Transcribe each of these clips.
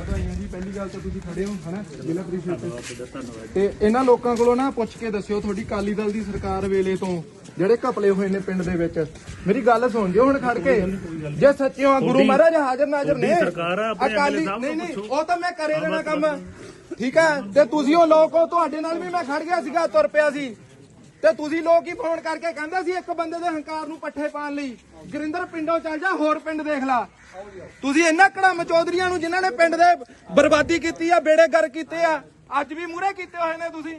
ਵਧਾਈਆਂ ਜੀ। ਪਹਿਲੀ ਗੱਲ ਤਾਂ ਤੁਸੀਂ ਖੜੇ ਹੋ ਹਨਾ? ਜ਼ਿਲ੍ਹਾ ਪ੍ਰੀਸ਼ਦ ਤੇ। ਤੇ ਇਹਨਾਂ ਲੋਕਾਂ ਕੋਲੋਂ ਨਾ ਪੁੱਛ ਕੇ ਦੱਸਿਓ ਤੁਹਾਡੀ ਕਾਲੀ ਦਲ ਦੀ ਸਰਕਾਰ ਵੇਲੇ ਤੋਂ ਜਿਹੜੇ ਘਪਲੇ ਹੋਏ ਨੇ ਪਿੰਡ ਦੇ ਵਿੱਚ। ਮੇਰੀ ਗੱਲ ਸੁਣ ਜਿਓ ਹੁਣ ਖੜ ਕੇ। ਜੇ ਸੱਚੇ ਹੋ ਗੁਰੂ ਮਹਾਰਾਜ ਹਾਜ਼ਰ ਨਾਜ਼ਰ ਨੇ ਅਕਾਲੀ ਨਹੀਂ ਨਹੀਂ। ਉਹ ਤਾਂ ਮੈਂ ਕਰੇ ਦੇਣਾ ਕੰਮ। ਠੀਕ ਹੈ? ਤੇ ਤੁਸੀਂ ਉਹ ਲੋਕ ਹੋ ਤੁਹਾਡੇ ਨਾਲ ਵੀ ਮੈਂ ਖੜ ਗਿਆ ਸੀਗਾ ਤੁਰ ਪਿਆ ਸੀ। ਤੇ ਤੁਸੀਂ ਲੋਕ ਹੀ ਫੋਨ ਕਰਕੇ ਕਹਿੰਦੇ ਸੀ ਇੱਕ ਬੰਦੇ ਦੇ ਹੰਕਾਰ ਨੂੰ ਪੱਠੇ ਪਾਣ ਲਈ। ਗੁਰਿੰਦਰ ਪਿੰਡੋਂ ਚੱਲ ਜਾ ਹੋਰ ਪਿੰਡ ਦੇਖ ਲਾ। ਤੁਸੀਂ ਇਹਨਾਂ ਕੜਮ ਚੌਧਰੀਆਂ ਨੂੰ ਜਿਨ੍ਹਾਂ ਨੇ ਪਿੰਡ ਦੇ ਬਰਬਾਦੀ ਕੀਤੀ ਆ ਬੇੜੇ ਗਰ ਕੀਤੇ ਆ ਅੱਜ ਵੀ ਮੂਰੇ ਕੀਤੇ ਹੋਏ ਨੇ ਤੁਸੀਂ।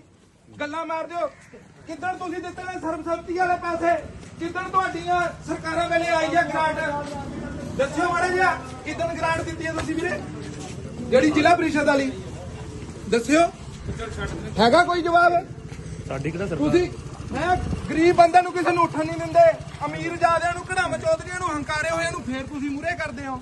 ਗੱਲਾਂ ਮਾਰ ਦਿਓ। ਕਿੱਦਣ ਤੁਸੀਂ ਦਿੱਤੇ ਨੇ ਸਰਬਸੰਮਤੀ ਵਾਲੇ ਪੈਸੇ? ਕਿੱਦਣ ਤੁਹਾਡੀਆਂ ਸਰਕਾਰਾਂ ਵੇਲੇ ਆਈ ਆ ਗ੍ਰਾਂਟ ਦੱਸਿਓ ਮਾੜਾ ਜਿਹਾ ਕਿੱਦਣ ਗ੍ਰਾਂਟ ਦਿੱਤੀ ਆ ਤੁਸੀਂ ਵੀਰੇ? ਜਿਹੜੀ ਜ਼ਿਲ੍ਹਾ ਪ੍ਰੀਸ਼ਦ ਵਾਲੀ। ਦੱਸਿਓ। ਹੈਗਾ ਕੋਈ ਜਵਾਬ? ਸਾਡੀ ਕਿਹੜਾ ਸਰਕਾਰ? ਤੁਸੀਂ ਮੈਂ ਗਰੀਬ ਬੰਦੇ ਨੂੰ ਕਿਸੇ ਨੂੰ ਉੱਠਣ ਨਹੀਂ ਦਿੰਦੇ। ਅਮੀਰ ਜਾਦਿਆਂ ਨੂੰ ਕਢਾਮ ਚੌਧਰੀਆਂ ਨੂੰ ਹੰਕਾਰੇ ਹੋਇਆਂ ਨੂੰ ਫੇਰ ਤੁਸੀਂ ਮੂਰੇ ਕਰਦੇ ਹੋ।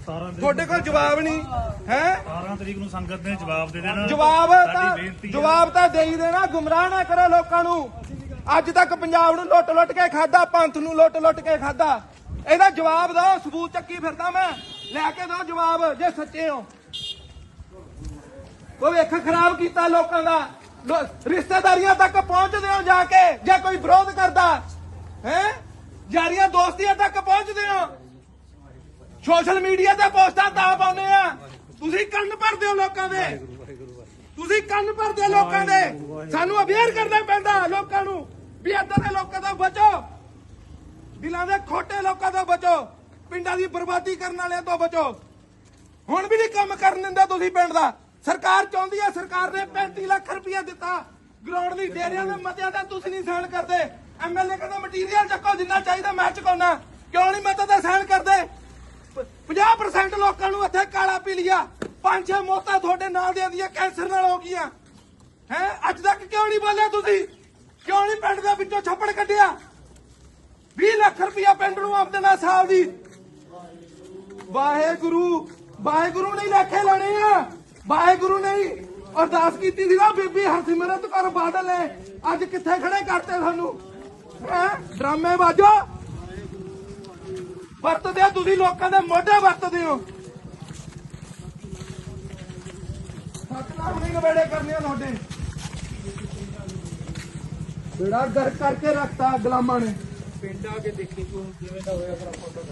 17 ਤੁਹਾਡੇ ਕੋਲ ਜਵਾਬ ਨਹੀਂ ਹੈ? 17 ਤਰੀਕ ਨੂੰ ਸੰਗਤ ਨੇ ਜਵਾਬ ਦੇ ਦੇਣਾ। ਜਵਾਬ ਤਾਂ ਜਵਾਬ ਤਾਂ ਦੇ ਹੀ ਦੇਣਾ ਗੁੰਮਰਾਹ ਨਾ ਕਰੋ ਲੋਕਾਂ ਨੂੰ। ਅੱਜ ਤੱਕ ਪੰਜਾਬ ਨੂੰ ਲੁੱਟ-ਲੁੱਟ ਕੇ ਖਾਦਾ ਪੰਥ ਨੂੰ ਲੁੱਟ-ਲੁੱਟ ਕੇ ਖਾਦਾ ਇਹਦਾ ਜਵਾਬ ਦਿਓ ਸਬੂਤ ਚੱਕੀ ਫਿਰਦਾ ਮੈਂ। ਲੈ ਕੇ ਦਿਓ ਜਵਾਬ ਜੇ ਸੱਚੇ ਹੋ। ਉਹ ਵੇਖ ਖਰਾਬ ਕੀਤਾ ਲੋਕਾਂ ਦਾ। ਰਿਸ਼ਤੇਦਾਰੀਆਂ ਤੱਕ ਪਹੁੰਚਦੇ ਹੋ ਜਾ ਕੇ, ਜੇ ਕੋਈ ਵਿਰੋਧ ਕਰਦਾ, ਹੈ? ਯਾਰੀਆਂ ਦੋਸਤੀਆਂ ਤੱਕ ਪਹੁੰਚਦੇ ਹੋ। ਸੋਸ਼ਲ ਮੀਡੀਆ ਤੇ ਪੋਸਟਾਂ ਤਾਂ ਪਾਉਂਦੇ ਆ। ਤੁਸੀਂ ਕੰਨ ਭਰਦੇ ਹੋ ਲੋਕਾਂ ਦੇ। ਤੁਸੀਂ ਕੰਨ ਭਰਦੇ ਲੋਕਾਂ ਦੇ। ਸਾਨੂੰ ਅਵੇਅਰ ਕਰਨਾ ਪੈਂਦਾ ਲੋਕਾਂ ਨੂੰ ਵੀ ਏਦਾਂ ਦੇ ਲੋਕਾਂ ਤੋਂ ਬਚੋ। ਦਿਲਾਂ ਦੇ ਖੋਟੇ ਲੋਕਾਂ ਤੋਂ ਬਚੋ। ਪਿੰਡਾਂ ਦੀ ਬਰਬਾਦੀ ਕਰਨ ਵਾਲਿਆਂ ਤੋਂ ਬਚੋ। ਹੁਣ ਵੀ ਨਹੀਂ ਕੰਮ ਕਰਨ ਦਿੰਦੇ ਤੁਸੀਂ ਪਿੰਡ ਦਾ। ਸਰਕਾਰ ਚਾਹੁੰਦੀ ਹੈ ਸਰਕਾਰ ਨੇ 35 ਲੱਖ ਰੁਪਇਆ ਦਿੱਤਾ। ਗਰਾਊਂਡ ਦੀ ਡੇਰਿਆਂ ਦੇ ਮਤਿਆਂ ਦਾ ਤੁਸੀਂ ਨਹੀਂ ਸਾਈਨ ਕਰਦੇ। ਐਮਐਲਏ ਕਹਿੰਦਾ ਮਟੀਰੀਅਲ ਚੱਕੋ, ਜਿੰਨਾ ਚਾਹੀਦਾ ਮੈਂ ਚੁਕਾਉਣਾ। ਕਿਉਂ ਨਹੀਂ ਮਤੇ ਦਾ ਸਾਈਨ ਕਰਦੇ? 50% ਲੋਕਾਂ ਨੂੰ ਇੱਥੇ ਕਾਲਾ ਪੀ ਲਿਆ ਪੰਜ ਛੇ ਮੌਤਾਂ ਤੁਹਾਡੇ ਨਾਲ ਦੇ ਦੀਆਂ ਕੈਂਸਰ ਨਾਲ ਹੋ ਗਈਆਂ। ਹੈ? ਅੱਜ ਤੱਕ ਕਿਉਂ ਨਹੀਂ ਬੋਲਿਆ ਤੁਸੀਂ? ਕਿਉਂ ਨਹੀਂ ਪਿੰਡ ਦੇ ਵਿੱਚੋਂ ਛੱਪੜ ਕੱਢਿਆ? 20 ਲੱਖ ਰੁਪਇਆ ਪਿੰਡ ਨੂੰ ਆਪਦੇ ਨਾਲ ਸਾਲ ਦੀ। ਵਾਹਿਗੁਰੂ ਵਾਹਿਗੁਰੂ ਨੇ ਲੈਖੇ ਲੈਣੇ ਆ। ਵਾਹਿਗੁਰੂ ਨਹੀਂ ਅਰਦਾਸ ਕੀਤੀ ਸੀ ਨਾ ਬੀਬੀ ਹਰਸਿਮਰਤ ਕੌਰ ਬਾਦਲ ਨੇ। ਅੱਜ ਕਿੱਥੇ ਖੜੇ ਕਰਤੇ ਸਾਨੂੰ? ਹੈ? ਡਰਾਮੇ ਬਾਜੋ। ਵਰਤਦੇ ਹੋ ਤੁਸੀਂ ਲੋਕਾਂ ਦੇ ਮੋਢੇ ਵਰਤਦੇ ਹੋ। ਸਤਨਾਮ ਨਹੀਂ ਨਵੇੜੇ ਕਰਨੇ ਤੁਹਾਡੇ। ਬੇੜਾ ਗਰ ਕਰਕੇ ਰੱਖਤਾ ਗੁਲਾਮਾਂ ਨੇ। ਪਿੰਡ ਆ ਕੇ ਦੇਖੀ ਤੂੰ, ਕਿਵੇਂ ਦਾ ਹੋਇਆ ਤੇਰਾ ਫੋਟੋ